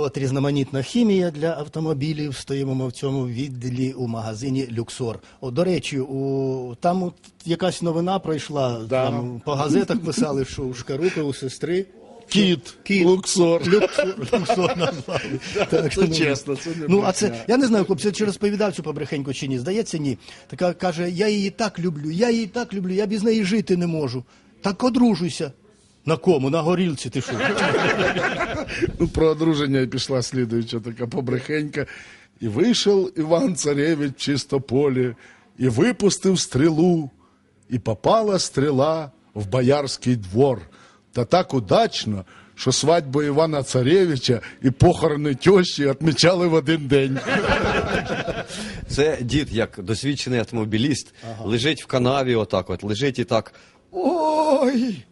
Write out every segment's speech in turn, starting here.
От різноманітна хімія для автомобілів. Стоїмо ми в цьому відділі у магазині Люксор. О, до речі, у там от якась новина пройшла. Да. Там по газетах писали, що у Шкарупи, у сестри. Кіт, Кіт. Луксор. Люксор, Люксор назвали. Так, це чесно, це не Ну, а це, я не знаю, хлопці, чи розповідав цю побрехеньку чи ні. Здається, ні. Така каже, я її так люблю, я її так люблю, я без неї жити не можу. Так одружуйся. На кому? На горілці ти що? Ну, про одруження пішла слідуюча така побрехенька. І вийшов Іван Царевич в чистополі, і випустив стрілу, і попала стріла в боярський двор. Та так удачно, що свадьбу Івана Царевича і похорони тещі відмічали в один день. Це дід, як досвідчений автомобіліст, лежить в канаві, отак от, лежить і так. Ой!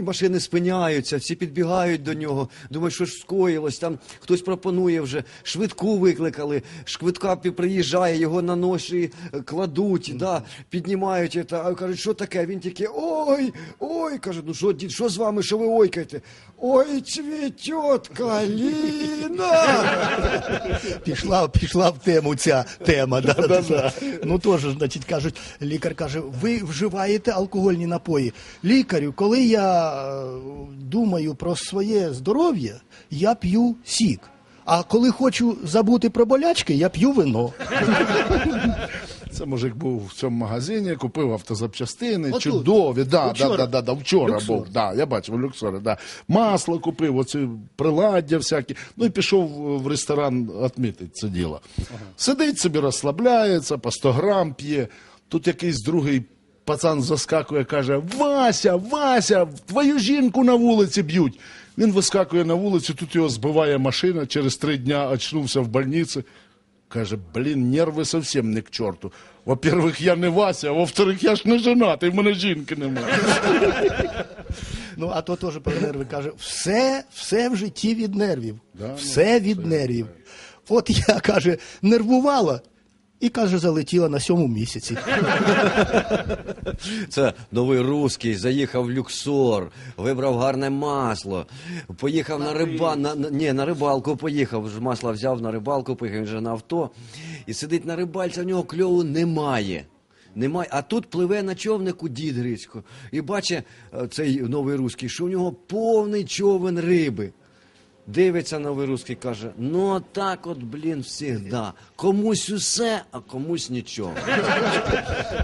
Ой, машини спиняються, всі підбігають до нього. Думають, що ж скоїлось, там хтось пропонує вже, швидку викликали, швидка приїжджає, його на ноші кладуть, да, піднімають. Та, а кажуть, що таке? Він тільки ой, ой, каже, ну що, дід, що з вами, що ви ойкаєте? Ой, цвітет каліна! Пішла, пішла в тему ця тема. Да, Ну теж, значить, кажуть, лікар каже, ви вживаєте алкогольні напої. Лікарю, коли я думаю про своє здоров'я, я п'ю сік. А коли хочу забути про болячки, я п'ю вино. Це мужик був в цьому магазині, купив автозапчастини, Отут. чудові. Да, да, да, да, да, вчора Люксор. був. Да, я бачив в люксорі. Да. Масло купив, оці приладдя всякі. Ну і пішов в ресторан відмітити це діло. Сидить собі, розслабляється, по 100 грам п'є. Тут якийсь другий пацан заскакує, каже: Вася, Вася, твою жінку на вулиці б'ють. Він вискакує на вулицю, тут його збиває машина, через три дня очнувся в больниці. Каже, блін, нерви зовсім не к чорту. Во-первых, я не Вася, а во-вторых, я ж не женатий, в мене жінки немає. Ну, а то теж про нерви каже, все, все в житті від нервів. Да, все від нервів. От я, каже, нервувала. І каже, залетіла на сьому місяці. Це новий русський, заїхав в люксор, вибрав гарне масло, поїхав на, риба, на, на, ні, на рибалку поїхав, ж масло взяв на рибалку, поїхав вже на авто, і сидить на рибальці, в нього кльову немає. Немає. А тут пливе на човнику дід Грицько і бачить е, цей новий русський, що у нього повний човен риби. Дивиться на новий русський, каже: ну так от, блін, всігда. Комусь усе, а комусь нічого.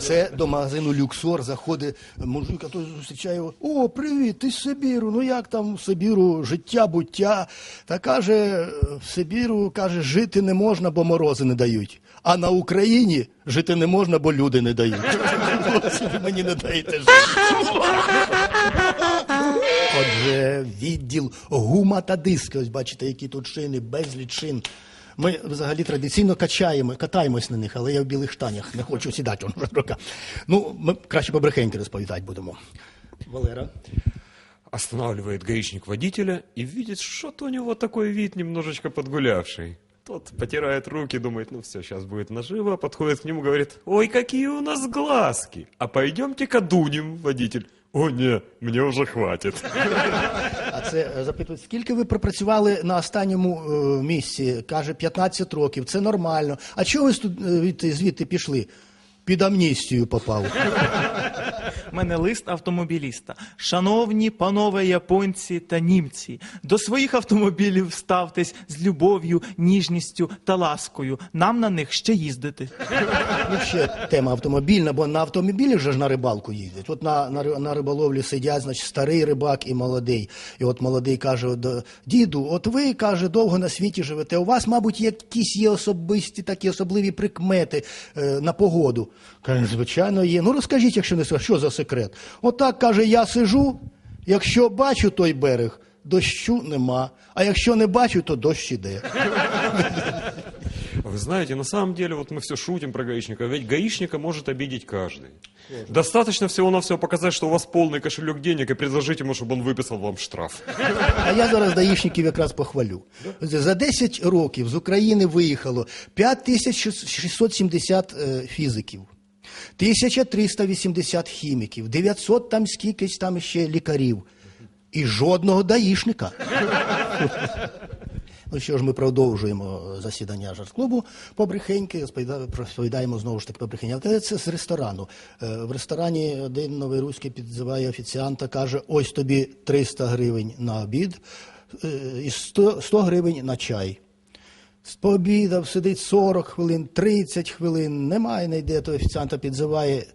Це до магазину Люксор заходить мужик, а той зустрічає його. О, привіт, ти з Сибіру. Ну як там в Сибіру життя, буття. Та каже, в Сибіру каже, жити не можна, бо морози не дають. А на Україні жити не можна, бо люди не дають. Мені не даєте жити. Отже, відділ гума та диски. Ось бачите, які тут шини, безліч шин. Ми взагалі традиційно качаємо, катаємось на них, але я в білих штанях не хочу сідати. Ну, ми краще побрехеньки розповідати будемо. Валера. Останавливает гаишник водителя и видит, что-то у него такой вид немножечко подгулявший. Тот потирает руки, думает, ну все, сейчас будет наживо, подходит к нему, говорит, ой, какие у нас глазки, а пойдемте-ка дунем, водитель. О, ні, мені вже хватить. А це е, запитують, скільки ви пропрацювали на останньому е, місці? Каже, 15 років, це нормально. А чого ви студ- е, звідти, звідти пішли? Під амністію попав. Мене лист автомобіліста. Шановні панове японці та німці, до своїх автомобілів ставтесь з любов'ю, ніжністю та ласкою. Нам на них ще їздити. Ну, ще тема автомобільна, бо на автомобілі вже ж на рибалку їздять. От на, на, на риболовлі сидять, значить, старий рибак і молодий. І от молодий каже, діду, от ви, каже, довго на світі живете. У вас, мабуть, якісь є особисті такі особливі прикмети е, на погоду. Каже, звичайно, є. Ну розкажіть, якщо не що за секрет? Отак каже, я сижу, якщо бачу той берег, дощу нема. А якщо не бачу, то дощ іде. Вы знаете, на самом деле, вот мы все шутим про гаишника, ведь гаишника может обидеть каждый. Достаточно всего-навсего показать, что у вас полный кошелек денег и предложить ему, чтобы он выписал вам штраф. А я зараз даїшників якраз похвалю. За 10 років з України виїхало 5670 е, фізиків, 1380 хіміків, 900 там скількись там ще лікарів. І жодного даїшника. Ну що ж, ми продовжуємо засідання жарт-клубу побрехеньки, розповідаємо знову ж таки побрехення. Але це з ресторану. Е, В ресторані один новий руський підзиває офіціанта, каже, ось тобі 300 гривень на обід е, і 100, 100 гривень на чай. Пообідав, сидить 40 хвилин, 30 хвилин, немає, не йде, то офіціанта підзиває.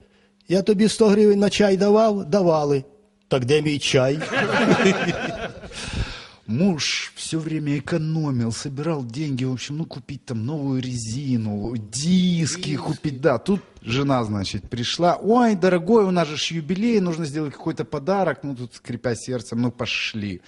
Я тобі 100 гривень на чай давав? Давали. Так де мій чай? Муж все время экономил, собирал деньги, в общем, ну, купить там новую резину, диски купить, да. Тут жена, значит, пришла, ой, дорогой, у нас же юбилей, нужно сделать какой-то подарок, ну, тут, скрипя сердцем, ну, пошли.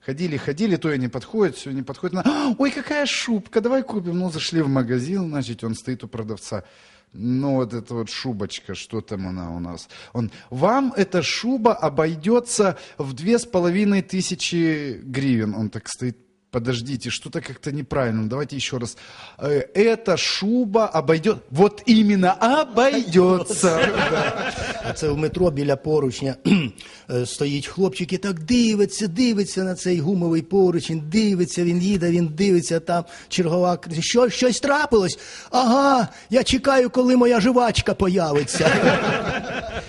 Ходили, ходили, то и не подходит, все не подходит. Она, Ой, какая шубка, давай купим. Ну, зашли в магазин, значит, он стоит у продавца. Ну, вот эта вот шубочка, что там она у нас? Он, вам эта шуба обойдется в две с половиной тысячи гривен. Он так стоит, подождите, что-то как-то неправильно, давайте еще раз. Э, Эта шуба обойдет, вот именно обойдется. А це в метро біля поручня е, стоїть хлопчик і так дивиться, дивиться на цей гумовий поручень, дивиться, він їде, він дивиться, там чергова кричить, що щось трапилось? Ага, я чекаю, коли моя жвачка появиться.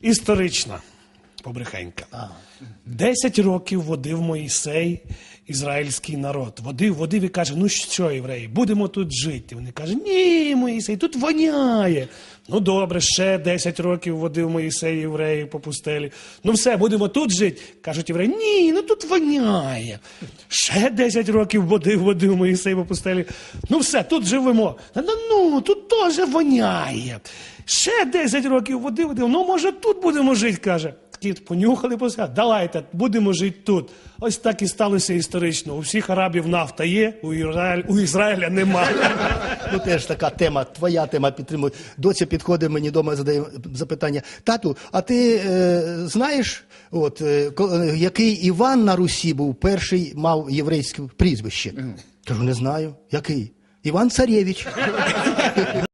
Історична побрехенька. Десять років водив Моїсей ізраїльський народ. Водив, водив і каже: ну що, євреї, будемо тут жити. Вони кажуть, ні, Моїсей, тут воняє. Ну добре, ще 10 років водив Моїсей євреїв по пустелі. Ну все, будемо тут жити. Кажуть євреї, ні, ну тут воняє. Ще 10 років водив, водив Моїсей по пустелі. Ну все, тут живемо. Ну, ну тут теж воняє. Ще 10 років водив, водив. Ну може тут будемо жити, каже. Такі понюхали, посказали, давайте, будемо жити тут. Ось так і сталося історично. У всіх арабів нафта є, у, Ізраїль, у Ізраїля немає. Ну теж така тема, твоя тема підтримує. Доця підходить мені вдома, задає запитання. Тату, а ти е, знаєш, от, е, е, який Іван на Русі був перший мав єврейське прізвище? Кажу, не знаю. Який? Іван Царєвич.